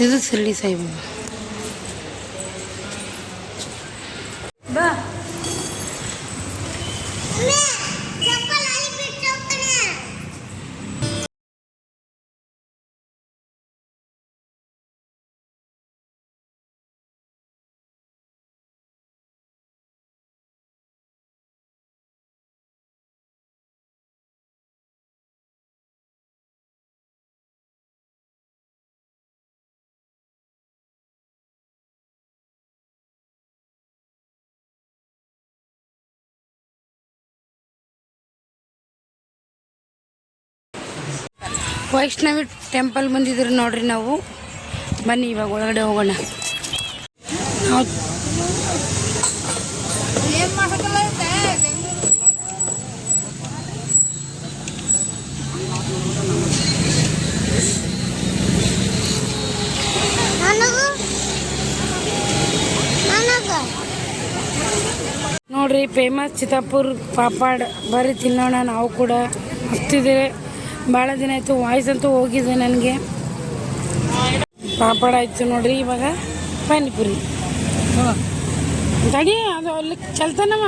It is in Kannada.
ಇದು ಶಿರಡಿ ಸಾಯಿಬಾಬಾ ಬಾ Vaishnavi temple ಬಂದಿದ್ರು ನೋಡ್ರಿ ನಾವು. ಬನ್ನಿ ಇವಾಗ ಒಳಗಡೆ ಹೋಗೋಣ. ನೋಡ್ರಿ ಫೇಮಸ್ ಚಿತ್ತಾಪುರ್ ಪಾಪಾಡ್ ಬರೀ ತಿನ್ನೋಣ, ನಾವು ಕೂಡ. ಹತ್ತಿದೆ ಭಾಳ ದಿನ ಆಯಿತು ವಾಯ್ಸ್ ಅಂತೂ ಹೋಗಿದೆ ನನಗೆ. ಪಾಪಡ ಆಯಿತು ನೋಡ್ರಿ ಇವಾಗ ಪಾನಿಪುರಿ. ತಡಿ ಅದು ಅಲ್ಲಿ ಚಲ್ತಾನಮ್ಮ